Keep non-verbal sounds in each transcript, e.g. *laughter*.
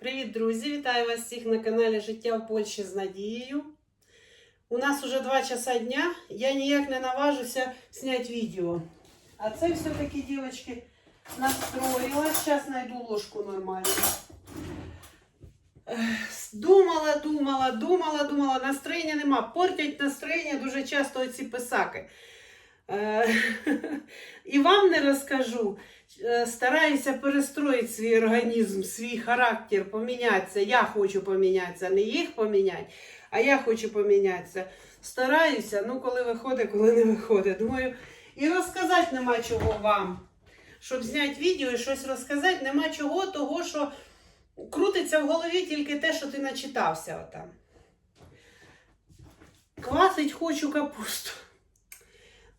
Привіт, друзі! Вітаю вас всіх на каналі Життя в Польщі з Надією. У нас уже 2 часа дня. Я ніяк не наважуся зняти відео. А це все-таки, дівчатки, настроїла. Зараз знайду ложку нормальну. Ех, Думала, думала, думала, думала. Настроєння нема. Портять настроєння дуже часто оці писаки. Е, *laughs* І вам не розкажу. Е, Стараюся перестроїти свій організм, свій характер, помінятися. Я хочу помінятися, не їх поміняти, а я хочу помінятися. Стараюся, ну коли виходить, коли не виходить. Думаю, і розказати нема чого вам. Щоб зняти відео і щось розказати, нема чого, того, що крутиться в голові тільки те, що ти начитався отам. Квасить хочу капусту.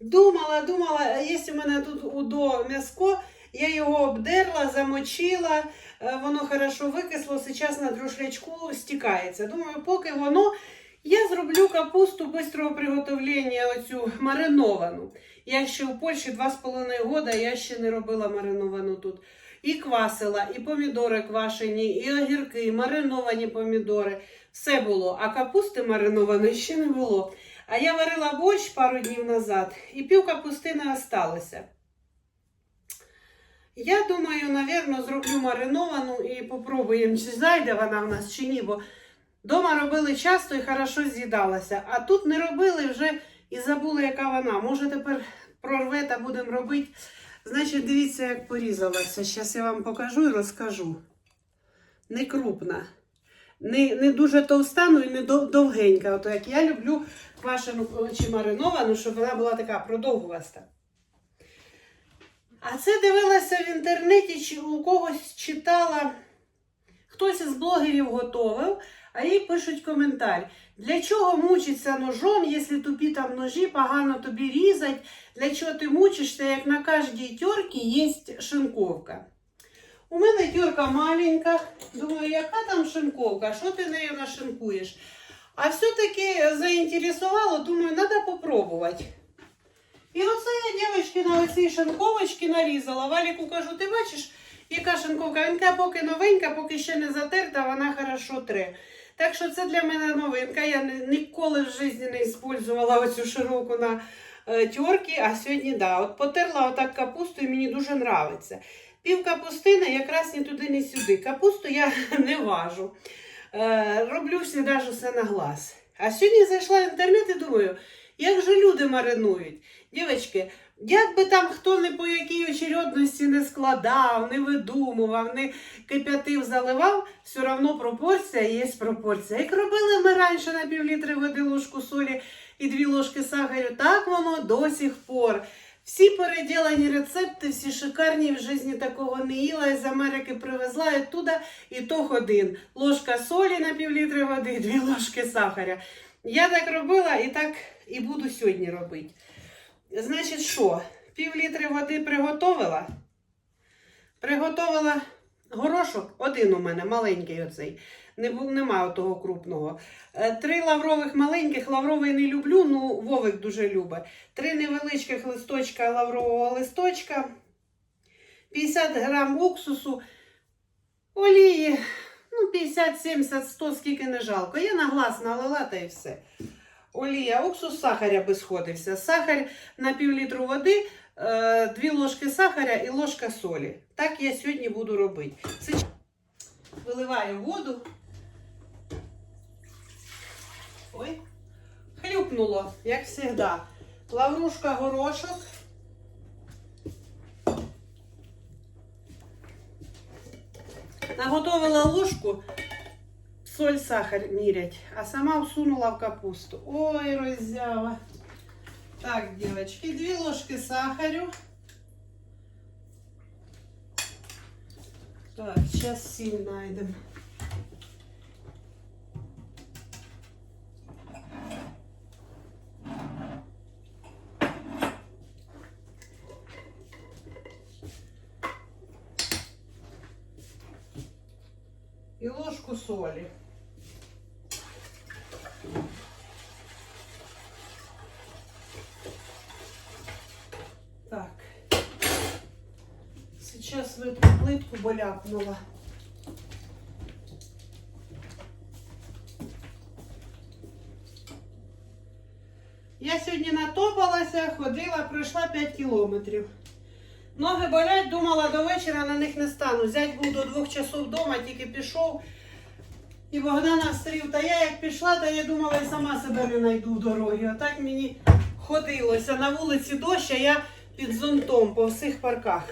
Думала, думала, є у мене тут удо м'яско, я його обдерла, замочила, е, воно хорошо викисло, зараз на друшлячку стікається. Думаю, поки воно, я зроблю капусту бистрого приготовлення, оцю мариновану. Я ще у Польщі 2,5 года, я ще не робила мариновану тут. І квасила, і помідори квашені, і огірки, і мариновані помідори. Все було. А капусти маринованої ще не було. А я варила борщ пару днів назад, і пів капустини осталося. Я думаю, напевно, зроблю мариновану і попробуємо, чи зайде вона в нас, чи ні, бо вдома робили часто і хорошо з'їдалася. А тут не робили вже і забули, яка вона. Може, тепер прорве та будемо робити. Значить, дивіться, як порізалася. Зараз я вам покажу і розкажу. Не крупна. Не, не дуже товста, ну і не довгенька. Ото як я люблю квашену чи мариновану, щоб вона була така продовгуваста. А це дивилася в інтернеті, чи у когось читала, хтось із блогерів готовив, а їй пишуть коментар. Для чого мучитися ножом, якщо тупі там ножі, погано тобі різать? Для чого ти мучишся, як на кожній терці є шинковка? У мене тюрка маленька. Думаю, яка там шинковка? Що ти нею нашинкуєш? А все-таки заінтересувало, думаю, треба попробувати. І оце я дівчатки на оцій шинковочці нарізала. Валіку кажу, ти бачиш, яка шинковка? Він каже, поки новенька, поки ще не затерта, вона хорошо тре. Так що це для мене новинка. Я ніколи в житті не використовувала оцю широку на е, тьорки, а сьогодні да. От потерла отак капусту і мені дуже подобається. Пів капустини якраз ні туди, ні сюди. Капусту я *laughs* не важу. Е, роблю завжди все на глаз. А сьогодні зайшла в інтернет і думаю, як же люди маринують. Дівчатки, як би там хто не по якій очередності не складав, не видумував, не кип'ятив, заливав, все одно пропорція є пропорція. Як робили ми раніше на півлітри води ложку солі і дві ложки сахарю, так воно до сих пор. Всі переділені рецепти, всі шикарні в житті такого не їла, з Америки привезла і туди і то один. Ложка солі на півлітри води, дві ложки сахаря. Я так робила і так і буду сьогодні робити. Значить, що? Пів літри води приготовила. Приготовила горошок, один у мене, маленький оцей. Не нема того крупного. Е, Три лаврових маленьких, лавровий не люблю, ну Вовик дуже любить. Три невеличких листочка лаврового листочка, 50 грам уксусу, олії, ну 50, 70, 100, скільки не жалко. Я на глаз налила та і все. Олія, уксус, сахаря би сходився. Сахар на пів літру води, е, дві ложки сахаря і ложка солі. Так я сьогодні буду робити. Виливаю воду. Ой, хлюпнуло, як завжди. Лаврушка, горошок. Наготовила ложку, соль, сахар мірять, а сама всунула в капусту. Ой, роззява. Так, девочки, дві ложки сахарю. Так, сейчас сіль знайдемо. И ложку соли. Так, сейчас випну плитку, бо ляпнула. Я сегодня натопалась, ходила, прошла 5 километров. Ноги болять, думала, до вечора на них не стану. Зять був до двох часов вдома, тільки пішов. І Богдана встрів. Та я як пішла, то я думала, і сама себе не знайду в дорогі. А так мені ходилося. На вулиці дощ, а я під зонтом по всіх парках.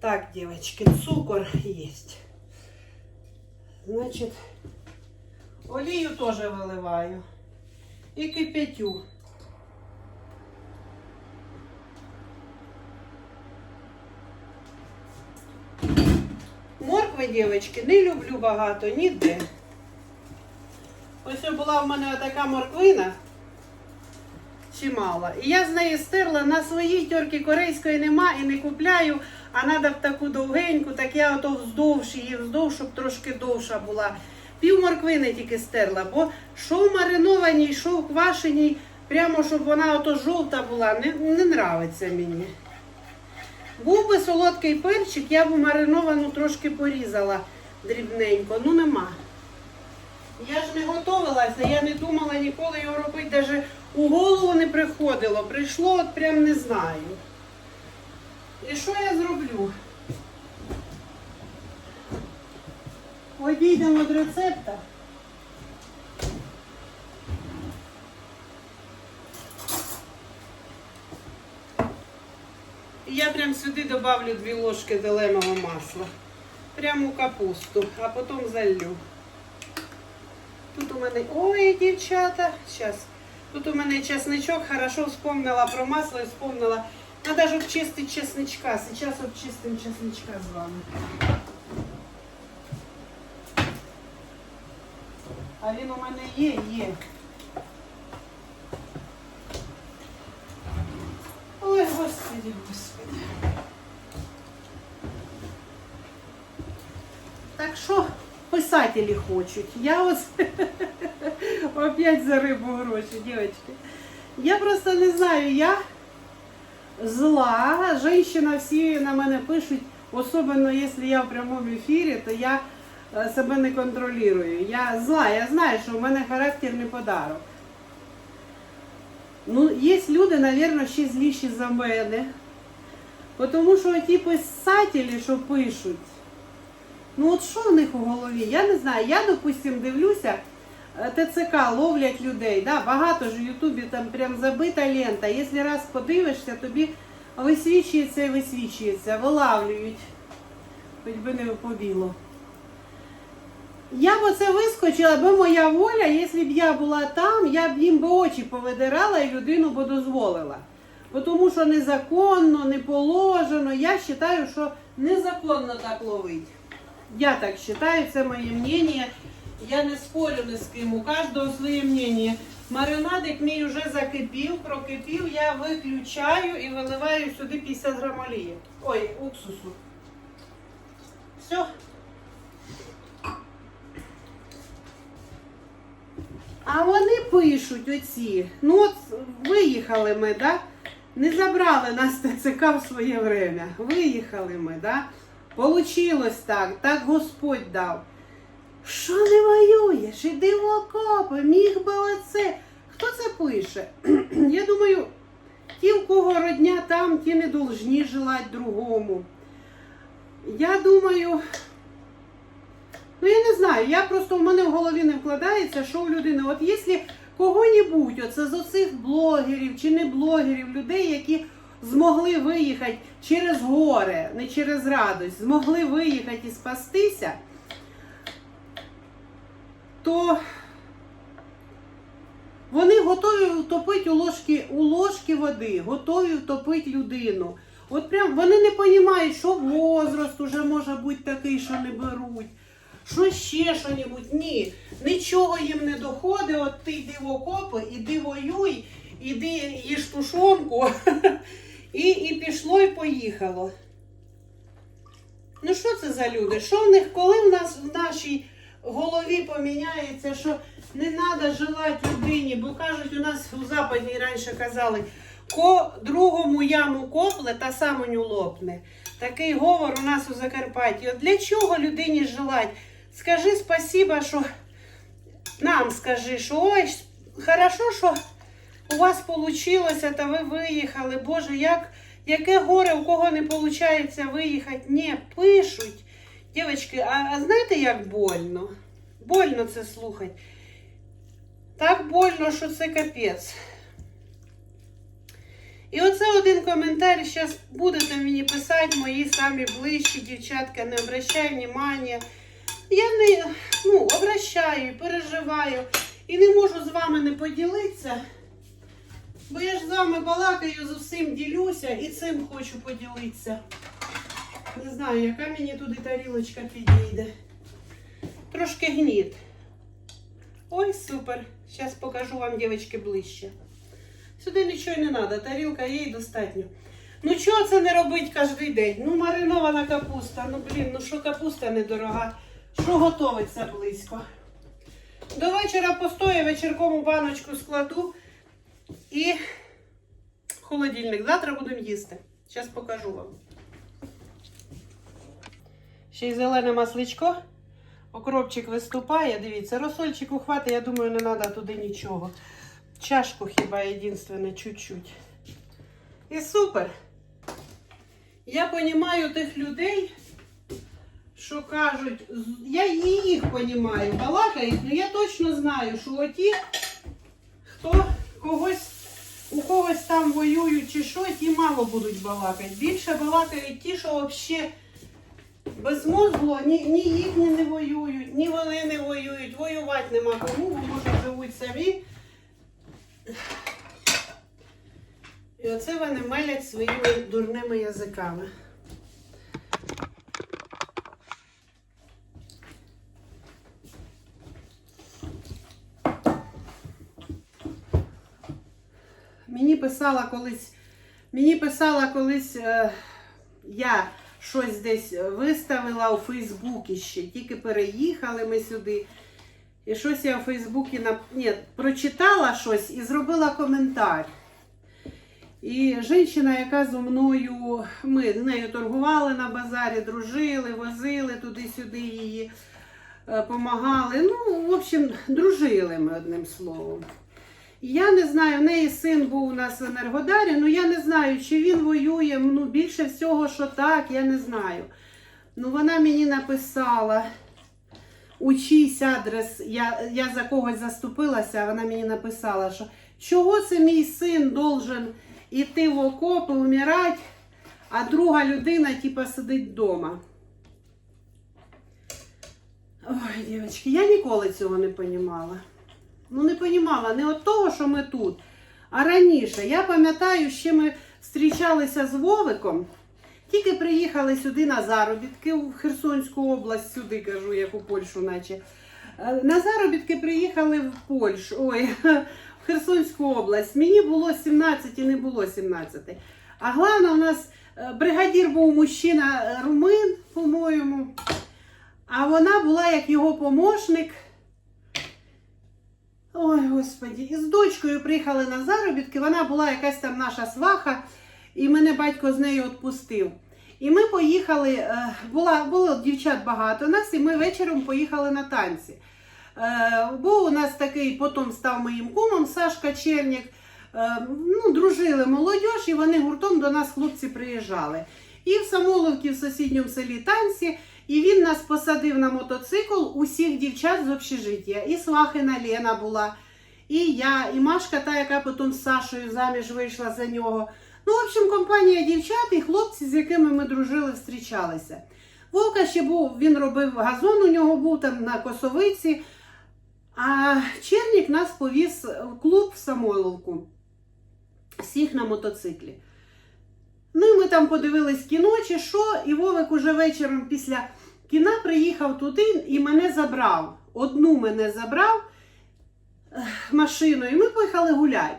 Так, девочки, цукор есть. Значит, олію теж виливаю. І кипятю. Дівчатки, не люблю багато, ніде. Ось була в мене така морквина чимала. І я з неї стерла на своїй тьорки корейської нема і не купляю, а треба б таку довгеньку, так я ото вздовж її, вздовж, щоб трошки довша була. Пів морквини тільки стерла, бо що в маринованій, що в квашеній, прямо щоб вона ото жовта була, не, не нравиться мені. Був би солодкий перчик, я б мариновану трошки порізала дрібненько, ну нема. Я ж не готувалася, я не думала ніколи його робити, навіть у голову не приходило. Прийшло, от прям не знаю. І що я зроблю? Одійдемо від рецепта. І я прям сюди добавлю дві ложки зеленого масла. Прямо у капусту, а потім залью. Тут у мене. Ой, дівчата, зараз. Тут у мене чесничок, хорошо вспомнила про масло і вспомнила. Надо ж обчистити чесничка. Зараз обчистимо чесничка з вами. А він у мене є, є. Ой, господи, господи. Писателі хочуть. Я ось *laughs* опять за рибу гроші, дівчатки. Я просто не знаю, я зла. Женщина всі на мене пишуть, особливо якщо я в прямому ефірі, то я е, себе не контролюю. Я зла, я знаю, що в мене характер не подарок. Ну, є люди, мабуть, ще зліші за мене. Тому що ті писателі, що пишуть, ну от що в них у голові? Я не знаю. Я, допустим, дивлюся, е, ТЦК ловлять людей. Да? Багато ж в Ютубі там прям забита лента. Якщо раз подивишся, тобі висвічується і висвічується, вилавлюють. Хоч би не побіло. Я б оце вискочила, бо моя воля, якщо б я була там, я б їм би очі повидирала і людину б дозволила. Тому що незаконно, не положено. Я вважаю, що незаконно так ловить. Я так вважаю, це моє мнение. Я не спорю ні з ким, у кожного своє мнение. Маринадик мій вже закипів, прокипів, я виключаю і виливаю сюди 50 грам олії. Ой, уксусу. Все. А вони пишуть оці. Ну от виїхали ми, да? Не забрали нас ТЦК в своє время. Виїхали ми, да? Получилось так, так Господь дав. Що не воюєш? Іди в окопи, міг би оце. Хто це пише? *clears throat* Я думаю, ті, у кого родня там, ті не должні желати другому. Я думаю, ну я не знаю, я просто в мене в голові не вкладається, що в людини. От якщо кого-небудь, оце з оцих блогерів чи не блогерів, людей, які змогли виїхати через горе, не через радость, змогли виїхати і спастися, то вони готові втопити у ложки, у ложки води, готові втопити людину. От прям вони не розуміють, що возраст уже може бути такий, що не беруть. Що ще що-небудь? Ні, нічого їм не доходить. От ти йди в окопи, іди воюй, іди їж тушонку. *laughs* І, і пішло, і поїхало. Ну що це за люди? Що в них, коли в нас в нашій голові поміняється, що не треба желати людині, бо кажуть, у нас у западній раніше казали, ко другому яму копле та самоню лопне. Такий говор у нас у Закарпатті. От для чого людині желати? Скажи спасіба, що нам скажи, що ой, хорошо, що у вас вийшло, та ви виїхали. Боже, як, яке горе, у кого не виходить виїхати. Ні, пишуть. Дівчатки, а, а знаєте, як больно? Больно це слухати. Так больно, що це капець. І оце один коментар. Зараз будете мені писати мої самі ближчі дівчатка, не обращай внимання. Я не ну, обращаю, переживаю і не можу з вами не поділитися. Бо я ж з вами балакаю, з усім ділюся і цим хочу поділитися. Не знаю, яка мені туди тарілочка підійде. Трошки гніт. Ой, супер. Зараз покажу вам, дівчатки, ближче. Сюди нічого не треба, тарілка і достатньо. Ну чого це не робить кожен день? Ну, маринована капуста. Ну блін, ну що капуста недорога, що готовиться близько. До вечора постою, вечірком у баночку складу і холодильник. Завтра будемо їсти. Зараз покажу вам. Ще й зелене масличко. Окропчик виступає, дивіться, розсольчику хватить, я думаю, не треба туди нічого. Чашку хіба єдинственне, чуть-чуть. І супер. Я розумію тих людей, що кажуть, я і їх розумію, балакають, але я точно знаю, що оті, хто когось, у когось там воюють чи що, ті мало будуть балакати. Більше балакають ті, що взагалі безмозгло, ні, ні їхні не воюють, ні вони не воюють, воювати нема кому, бо може живуть самі. І оце вони мелять своїми дурними язиками. Мені писала колись, мені писала колись, е, я щось десь виставила у Фейсбуці ще, тільки переїхали ми сюди. І щось я у Фейсбуці нап... Ні, прочитала щось і зробила коментар. І жінка, яка зо мною, ми з нею торгували на базарі, дружили, возили туди-сюди її, допомагали. Ну, в общем, дружили ми одним словом. Я не знаю, в неї син був у нас в Енергодарі, ну я не знаю, чи він воює. Ну, більше всього, що так, я не знаю. Ну, вона мені написала у чийсь адрес, я, я за когось заступилася, а вона мені написала, що чого це мій син должен іти в окопи, вмирати, а друга людина, типа, сидить вдома. Ой, дівчатки, я ніколи цього не понімала. Ну, не понімала, не от того, що ми тут, а раніше. Я пам'ятаю, ще ми зустрічалися з Вовиком. Тільки приїхали сюди на заробітки в Херсонську область, сюди кажу, як у Польщу, наче. Е, На заробітки приїхали в Польщу, ой, *laughs* в Херсонську область. Мені було 17 і не було 17. А головне, у нас е, бригадір був мужчина е, румин, по-моєму. А вона була як його помощник. Ой, господі, і з дочкою приїхали на заробітки. Вона була якась там наша сваха, і мене батько з нею відпустив. І ми поїхали, е, була, було дівчат багато нас, і ми вечором поїхали на танці. Е, Був у нас такий, потім став моїм кумом Сашка Чернік. Е, Ну, дружили молодь, і вони гуртом до нас хлопці приїжджали. І в Самоловці, в сусідньому селі танці, і він нас посадив на мотоцикл усіх дівчат з общежиття. І Свахина Лена була, і я, і Машка, та, яка потім з Сашою заміж вийшла за нього. Ну, в общем, компанія дівчат і хлопці, з якими ми дружили, зустрічалися. Вовка ще був, він робив газон, у нього був там на косовиці. А Чернік нас повіз в клуб в Самойловку. Всіх на мотоциклі. Ну і ми там подивились кіно чи що, і Вовик уже вечором після кіна приїхав туди і мене забрав. Одну мене забрав машиною, і ми поїхали гуляти.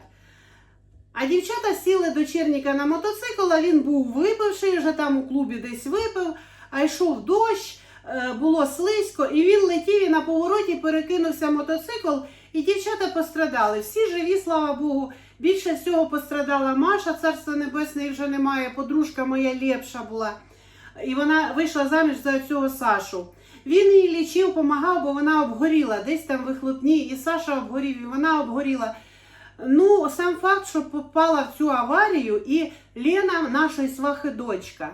А дівчата сіли до Черніка на мотоцикл, а він був випивший, вже там у клубі десь випив, а йшов дощ, е, було слизько, і він летів і на повороті перекинувся мотоцикл, і дівчата пострадали. Всі живі, слава Богу. Більше всього пострадала Маша, царство небесне їх вже немає. Подружка моя лепша була. І вона вийшла заміж за цього Сашу. Він її лічив, допомагав, бо вона обгоріла. Десь там вихлопні, і Саша обгорів, і вона обгоріла. Ну, сам факт, що попала в цю аварію, і Лена, нашої свахи дочка,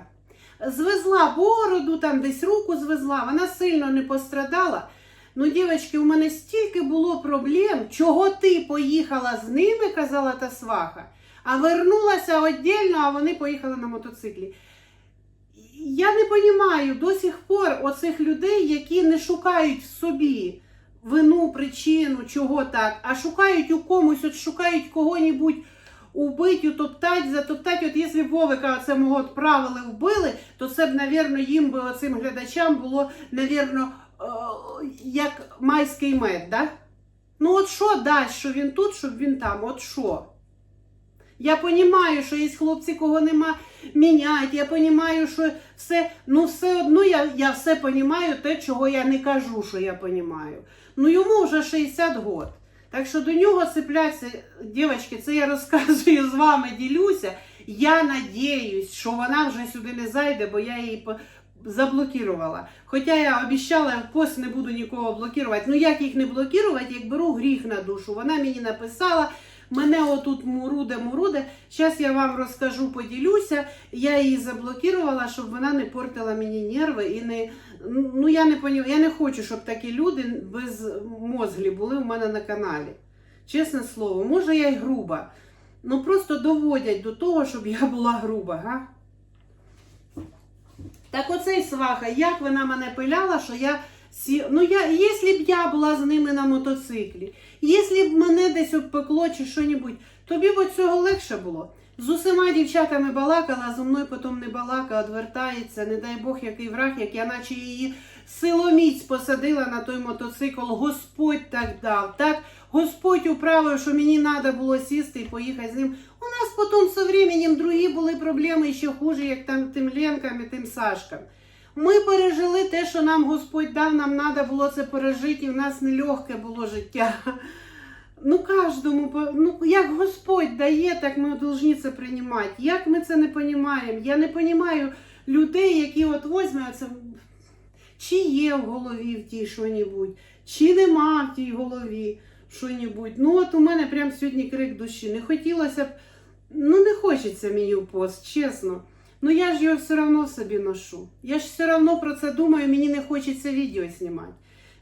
звезла бороду, там десь руку звезла, вона сильно не пострадала. Ну, дівчатки, у мене стільки було проблем, чого ти поїхала з ними, казала та сваха, а вернулася віддільно, а вони поїхали на мотоциклі. Я не розумію до сих пор оцих людей, які не шукають в собі вину, причину, чого так, а шукають у комусь, от шукають кого-небудь убить, утоптать, затоптать. От якщо Вовика це мого відправили, вбили, то це б, навірно, їм би оцим глядачам було, навірно, як майський мед, да? Ну от що дасть, що він тут, щоб він там, от що? Я розумію, що є хлопці, кого нема міняти, я розумію, що все, ну все одно я, я все розумію, те, чого я не кажу, що я розумію. Ну йому вже 60 год. Так що до нього цепляться, дівчатки, це я розказую з вами, ділюся. Я надіюсь, що вона вже сюди не зайде, бо я її заблокувала. Хоча я обіцяла, в пост не буду нікого блокувати. Ну як їх не блокувати, як беру гріх на душу. Вона мені написала, мене отут муруде, муруде. Зараз я вам розкажу, поділюся. Я її заблокувала, щоб вона не портила мені нерви і не. Ну я не понімаю, я не хочу, щоб такі люди без мозглі були у мене на каналі. Чесне слово, може я й груба. Ну просто доводять до того, щоб я була груба, га? Так оцей сваха, як вона мене пиляла, що я сі... Ну, я, якщо б я була з ними на мотоциклі, якщо б мене десь обпекло чи що-небудь, тобі б цього легше було. З усіма дівчатами балакала, зо мною потім не балака, одвертається, не дай Бог, який враг, як я наче її силоміць посадила на той мотоцикл. Господь так дав. Так Господь управив, що мені треба було сісти і поїхати з ним. У нас потім з временем другі були проблеми ще хуже, як там тим Ленкам і тим Сашкам. Ми пережили те, що нам Господь дав, нам треба було це пережити, і в нас нелегке було життя. Ну, кожному, ну, як Господь дає, так ми повинні це приймати. Як ми це не розуміємо? Я не розумію людей, які от візьмуть це, чи є в голові в тій що-небудь, чи нема в тій голові що-небудь. Ну, от у мене прям сьогодні крик душі. Не хотілося б, ну не хочеться в пост, чесно. Ну я ж його все одно собі ношу. Я ж все одно про це думаю, мені не хочеться відео знімати.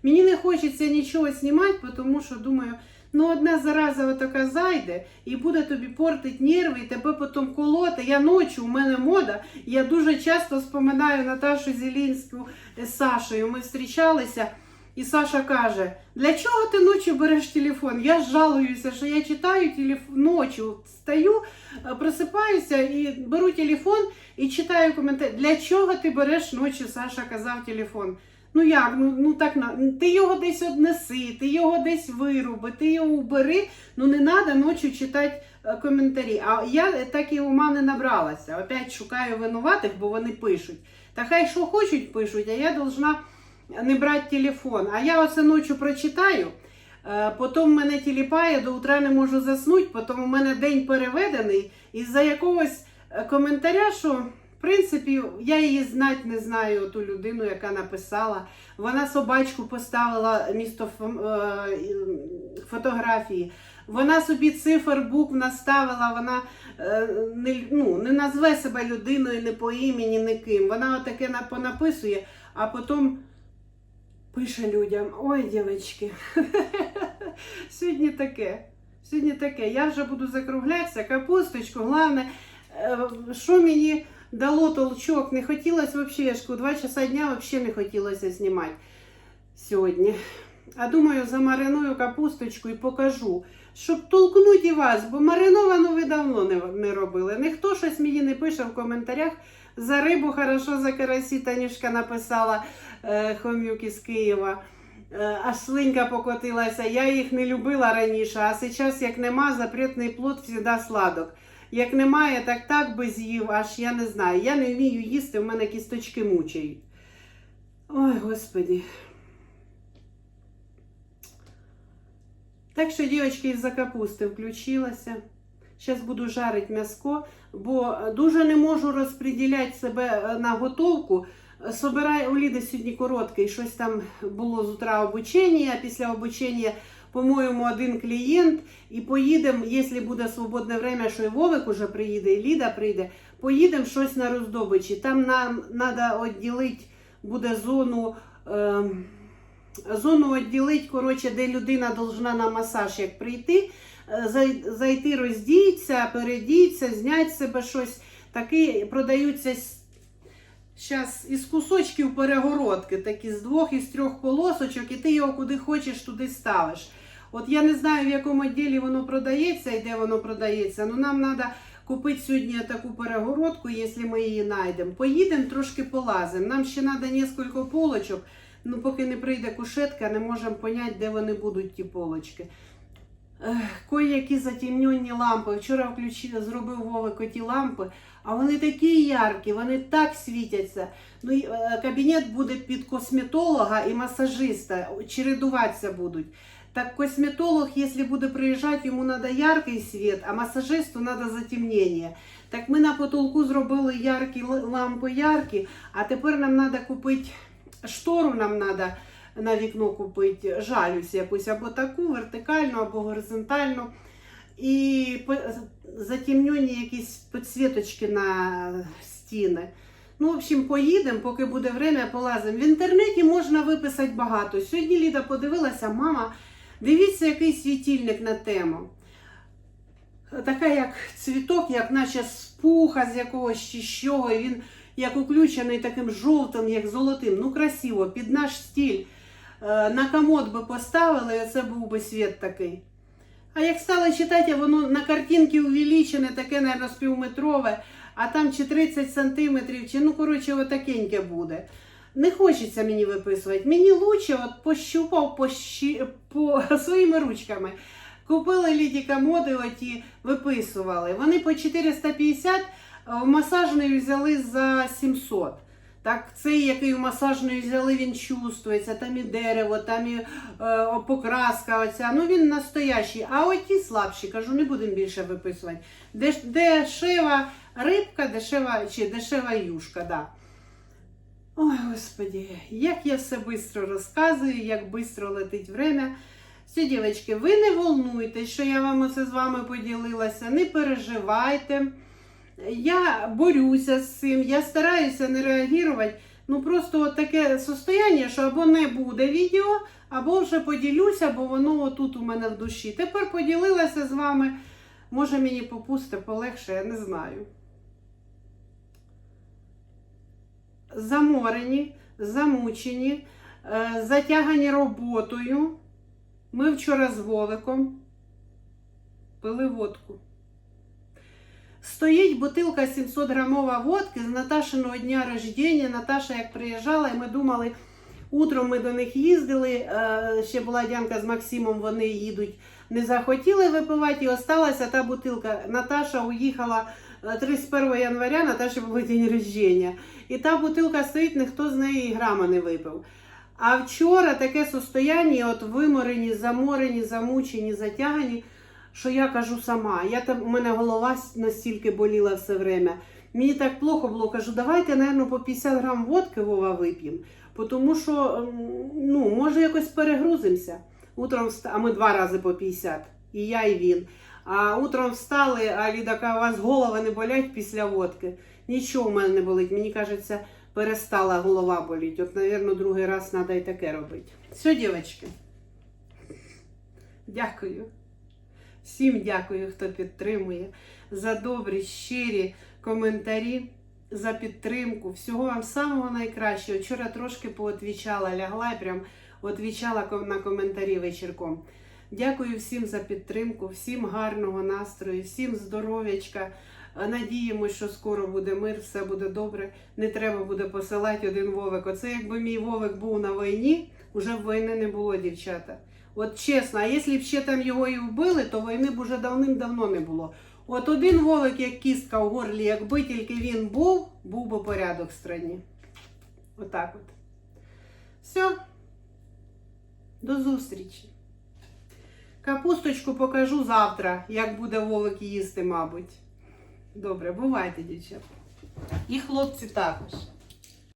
Мені не хочеться нічого знімати, тому що думаю, ну одна зараза отака зайде і буде тобі портить нерви, і тебе потім колоти. Я ночі, у мене мода. Я дуже часто споминаю Наташу Зелінську з Сашею. Ми зустрічалися. І Саша каже: для чого ти ночі береш телефон? Я жалуюся, що я читаю телефон ночі, стаю, е, просипаюся і беру телефон і читаю коментарі. Для чого ти береш ночі? Саша казав телефон. Ну як? Ну, ну так ти його десь однеси, ти його десь вируби, ти його убери. Ну не треба ночі читати е, коментарі. А я так і ума не набралася. Опять шукаю винуватих, бо вони пишуть. Та хай що хочуть пишуть, а я должна не брати телефон. А я оце ночі прочитаю, е, потім мене тіліпає, до утра не можу заснути, потім у мене день переведений із-за якогось е, коментаря, що в принципі я її знати не знаю, ту людину, яка написала. Вона собачку поставила місто е, фотографії. Вона собі цифр букв наставила, вона не, ну, не назве себе людиною не по імені, ні ким. Вона отаке понаписує, а потім пише людям: ой, дівчатки, *laughs* сьогодні таке. Сьогодні таке. Я вже буду закруглятися, капусточку. Головне, е, що мені дало толчок. Не хотілося взагалі, я ж два часа дня взагалі не хотілося знімати сьогодні. А думаю, замариную капусточку і покажу, щоб толкнути вас, бо мариновану ви давно не робили. Ніхто щось мені не пише в коментарях. За рибу хорошо за карасі Танюшка написала е, хомюк із Києва. Е, аж слинька покотилася. Я їх не любила раніше, а зараз, як нема, запретний плод завжди сладок. Як немає, так так би з'їв, аж я не знаю. Я не вмію їсти, в мене кісточки мучають. Ой, господі. Так що, дівчатки, із-за капусти включилася. Зараз буду жарити м'яско, бо дуже не можу розподіляти себе е, на готовку. Собираю у Ліди сьогодні короткий, щось там було з утра обучення, а після обучення по-моєму, один клієнт, і поїдемо, якщо буде свободне время, що і Вовик уже приїде, і Ліда прийде, поїдемо щось на роздобичі. Там нам треба відділити буде зону. Е, Зону відділити, коротше, де людина должна на масаж як прийти, е, зайти, роздіться, передіться, зняти себе щось. Такі продаються зараз із кусочків перегородки, такі з двох із трьох полосочок, і ти його куди хочеш, туди ставиш. От я не знаю, в якому відділі воно продається і де воно продається. Ну нам треба купити сьогодні таку перегородку, якщо ми її знайдемо. Поїдемо, трошки полазимо. Нам ще треба кілька полочок. Ну, поки не прийде кушетка, не можемо поняти, де вони будуть, ті полочки. Кої-які затемнені лампи. Вчора включив, зробив Вовик оті лампи, а вони такі яркі, вони так світяться. Ну, е, кабінет буде під косметолога і масажиста, чередуватися будуть. Так косметолог, якщо буде приїжджати, йому треба яркий світ, а масажисту треба затемнення. Так ми на потолку зробили яркі лампи яркі, а тепер нам треба купити штору, нам треба на вікно купити жалюсь якусь або таку вертикальну, або горизонтальну. І затемнені якісь підсвіточки на стіни. Ну, в общем, поїдемо, поки буде время, полазимо. В інтернеті можна виписати багато. Сьогодні Ліда подивилася, мама, дивіться, який світильник на тему. Така як цвіток, як наче з пуха з якогось чи і він як уключений таким жовтим, як золотим. Ну, красиво, під наш стіль. Е, На комод би поставили, і це був би світ такий. А як стала читати, воно на картинці увеличене, таке, мабуть, півметрове, а там чи 30 сантиметрів, чи ну, коротше, отакеньке буде. Не хочеться мені виписувати. Мені лучше от пощупав пощі... по *laughs* своїми ручками. Купили ліді комоди, оті виписували. Вони по 450, а в масажної взяли за 700. Так, цей, який в масажної взяли, він чувствується. Там і дерево, там і е, покраска. Оця. Ну він настоящий. А оті слабші, кажу, не будемо більше виписувати. Деш, дешева рибка, дешева чи дешева юшка. Да. Ой, господі, як я все швидко розказую, як швидко летить время. Все, дівчатки, ви не волнуйтесь, що я вам оце з вами поділилася, не переживайте. Я борюся з цим, я стараюся не реагувати. Ну просто таке состояння, що або не буде відео, або вже поділюся, бо воно отут у мене в душі. Тепер поділилася з вами. Може мені попусти полегше, я не знаю. Заморені, замучені, е, затягані роботою. Ми вчора з Вовиком пили водку. Стоїть бутилка 700 грамова водки з Наташиного дня рождення. Наташа як приїжджала, і ми думали, утром ми до них їздили. е, Ще була Дянка з Максимом, вони їдуть. Не захотіли випивати, і осталася та бутилка. Наташа уїхала е, 31 января, Наташі було день рождення. І та бутилка стоїть, ніхто з неї грама не випив. А вчора таке состояння, от виморені, заморені, замучені, затягані, що я кажу сама. Я там, у мене голова настільки боліла все время. Мені так плохо було, кажу, давайте, напевно, по 50 грам водки Вова вип'ємо. Тому що, ну, може, якось перегрузимося. Утром вста... А ми два рази по 50, і я, і він. А утром встали, а Ліда каже, у вас голови не болять після водки. Нічого в мене не болить. Мені кажеться, перестала голова боліти. От, мабуть, другий раз треба і таке робити. Все, дівчатки. Дякую. Всім дякую, хто підтримує, за добрі, щирі коментарі, за підтримку. Всього вам самого найкращого. Вчора трошки поотвічала, лягла і прям отвічала на коментарі вечірком. Дякую всім за підтримку, всім гарного настрою, всім здоров'ячка. Надіємося, що скоро буде мир, все буде добре. Не треба буде посилати один вовик. Оце якби мій вовик був на війні, уже б війни не було, дівчата. От чесно, а якщо б ще там його і вбили, то війни б уже давним-давно не було. От один вовик, як кістка в горлі, якби тільки він був, був би порядок в страні. Отак от. Все. До зустрічі. Капусточку покажу завтра, як буде вовик їсти, мабуть. Добре, бувайте, дівчата. І хлопці також.